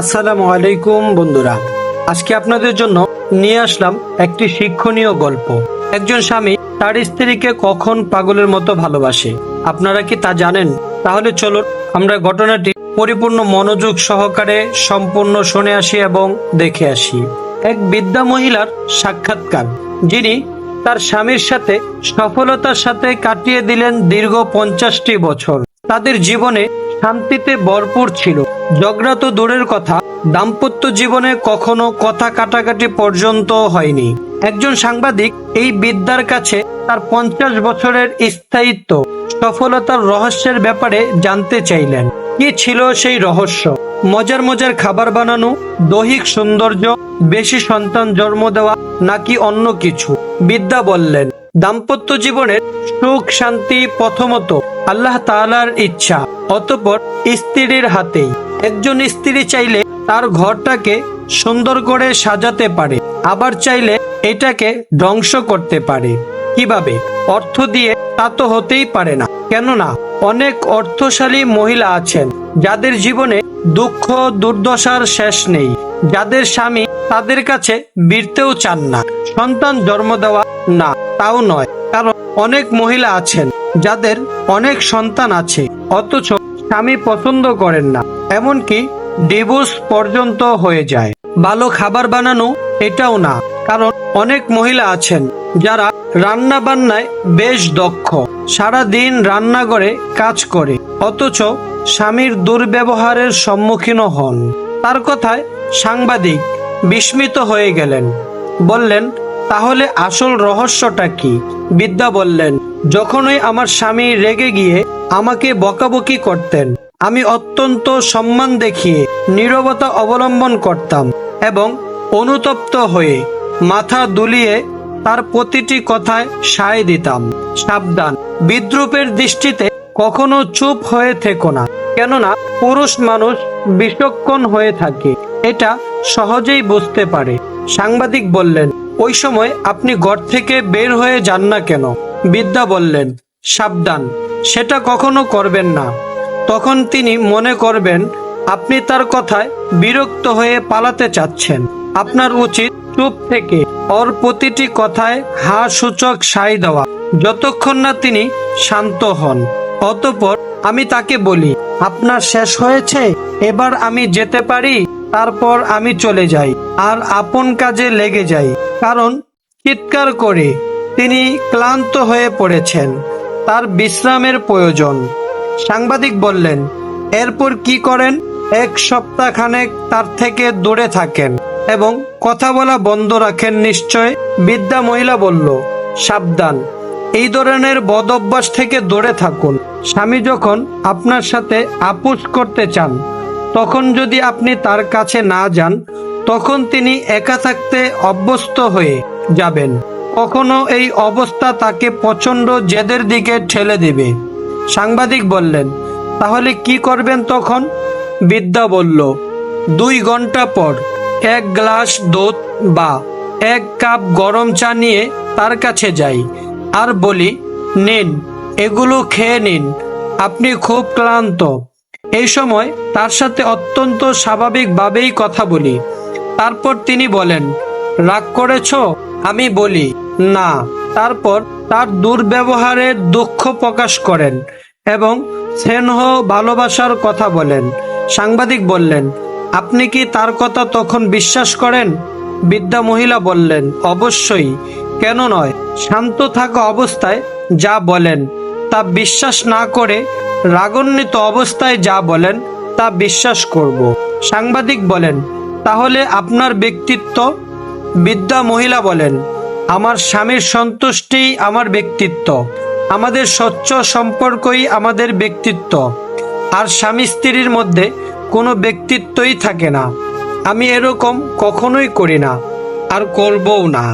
আসসালামু আলাইকুম, বন্ধুরা। আজকে আপনাদের জন্য নিয়ে আসলাম একটি শিক্ষণীয় গল্প। একজন স্বামী তার স্ত্রীকে কখন পাগলের মতো ভালোবাসে? আপনারা কি তা জানেন? তাহলে চলুন আমরা ঘটনাটি পরিপূর্ণ মনোযোগ সহকারে সম্পূর্ণ শুনে আসি এবং দেখে আসি। এক বৃদ্ধা মহিলার সাক্ষাৎকার, যিনি তার স্বামীর সাথে সফলতার সাথে কাটিয়ে দিলেন দীর্ঘ পঞ্চাশটি বছর। তাদের জীবনে শান্তিতে ভরপুর ছিল। ঝগড়া তো দূরের কথা। দাম্পত্য জীবনে কখনো কথা কাটাকাটি পর্যন্ত হয়নি। একজন সাংবাদিক এই বিদ্যার কাছে তার পঞ্চাশ বছরের স্থায়িত্ব, সফলতার রহস্যের ব্যাপারে জানতে চাইলেন। কি ছিল সেই রহস্য? মজার মজার খাবার বানানো, দৈহিক সৌন্দর্য, বেশি সন্তান জন্ম দেওয়া, নাকি অন্য কিছু? বিদ্যা বললেন, দাম্পত্য জীবনের সুখ, শান্তি প্রথমত আল্লাহ তাআলার ইচ্ছা, অতপর স্ত্রীর হাতেই। একজন স্ত্রী চাইলে তার ঘরটাকে সুন্দর করে সাজাতে পারে, আবার চাইলে এটাকে ধ্বংস করতে পারে। কীভাবে? অর্থ দিয়ে তা তো হতেই পারে না। কেননা, অনেক অর্থশালী মহিলা আছেন, যাদের জীবনে দুঃখ, দুর্দশার শেষ নেই। যাদের স্বামী তাদের কাছে বিরতেও চান না, সন্তান জন্ম দেওয়া না, তাও নয়। কারণ অনেক মহিলা আছেন, যাদের অনেক সন্তান আছে, অথচ স্বামী পছন্দ করেন না। এমনকি ডিভোর্স পর্যন্ত হয়ে যায়। ভালো খাবার বানানো এটাও না, কারণ অনেক মহিলা আছেন যারা রান্না বান্নায় বেশ দক্ষ সারা দিন রান্নাঘরে কাজ করে, অথচ স্বামীর দুর্ব্যবহারের সম্মুখীন হন। তার কথায় সাংবাদিক বিস্মিত হয়ে গেলেন। বললেন, তাহলে আসল রহস্যটা কি? বিদ্যা বললেন, যখনই আমার স্বামী রেগে গিয়ে আমাকে বকাবকি করতেন আমি অত্যন্ত সম্মান দেখিয়ে নীরবতা অবলম্বন করতাম এবং অনুতপ্ত হয়ে মাথা দুলিয়ে তার প্রতিটি কথায় সায় দিতাম। সাবধান। বিদ্রুপের দৃষ্টিতে কখনো চুপ হয়ে থেকো না, কেননা পুরুষ মানুষ বিচক্ষণ হয়ে থাকে। এটা সহজেই বুঝতে পারে। সাংবাদিক বললেন, ওই সময় আপনি ঘর থেকে বের হয়ে যান না কেন? বিদ্যা বললেন, সাবধান। সেটা কখনো করবেন না। তখন তিনি মনে করবেন, আপনি তার কথায় বিরক্ত হয়ে পালাতে চাচ্ছেন। আপনার উচিত চুপ থেকে ওর প্রতিটি কথায় হা সূচক সাই দেওয়া, যতক্ষণ না তিনি শান্ত হন। অতপর আমি তাকে বলি, আপনার শেষ হয়েছে? এবার আমি যেতে পারি? তারপর আমি চলে যাই, আর আপন কাজে লেগে যাই। কারণ চিৎকার করে তিনি ক্লান্ত হয়ে পড়েছেন। তার বিশ্রামের প্রয়োজন। সাংবাদিক বললেন, এরপর কি করেন? এক সপ্তাহখানেক তার থেকে দূরে থাকেন এবং কথা বলা বন্ধ রাখেন নিশ্চয়? বিদ্যা মহিলা বলল, সাবধান, এই ধরনের বদ অভ্যাস থেকে দূরে থাকুন। স্বামী যখন আপনার সাথে আপুস করতে চান, তখন যদি আপনি তার কাছে না যান, তখন তিনি একা থাকতে অভ্যস্ত হয়ে যাবেন। কখনো এই অবস্থা তাকে প্রচণ্ড জেদের দিকে ঠেলে দেবে। সাংবাদিক বললেন, তাহলে কি করবেন তখন? বিদ্যা বলল, দুই ঘণ্টা পর এক গ্লাস দুধ বা এক কাপ গরম চা নিয়ে তার কাছে যাই আর বলি, নিন, এগুলো খেয়ে নিন, আপনি খুব ক্লান্ত। এই সময় তার সাথে অত্যন্ত স্বাভাবিকভাবেই কথা বলি। তারপর তিনি বলেন, রাগ করেছ? আমি বলি, না। তারপর তার দুর্ব্যবহারের দুঃখ প্রকাশ করেন এবং স্নেহ, ভালোবাসার কথা বলেন। সাংবাদিক বললেন, আপনি কি তার কথা তখন বিশ্বাস করেন? বিদ্যা মহিলা বললেন, অবশ্যই। কেন নয়? শান্ত থাকা অবস্থায় যা বলেন, তা বিশ্বাস না করে রাগান্বিত অবস্থায় যা বলেন, তা বিশ্বাস করব। সাংবাদিক বলেন, তাহলে আপনার ব্যক্তিত্ব? বিদ্যা মহিলা বলেন আমার স্বামীর সন্তুষ্টি আমার ব্যক্তিত্ব। আমাদের স্বচ্ছ সম্পর্কই আমাদের ব্যক্তিত্ব। আর স্বামী স্ত্রীর মধ্যে কোনো ব্যক্তিত্বই থাকে না। আমি এরকম কখনোই করি না, আর করবও না।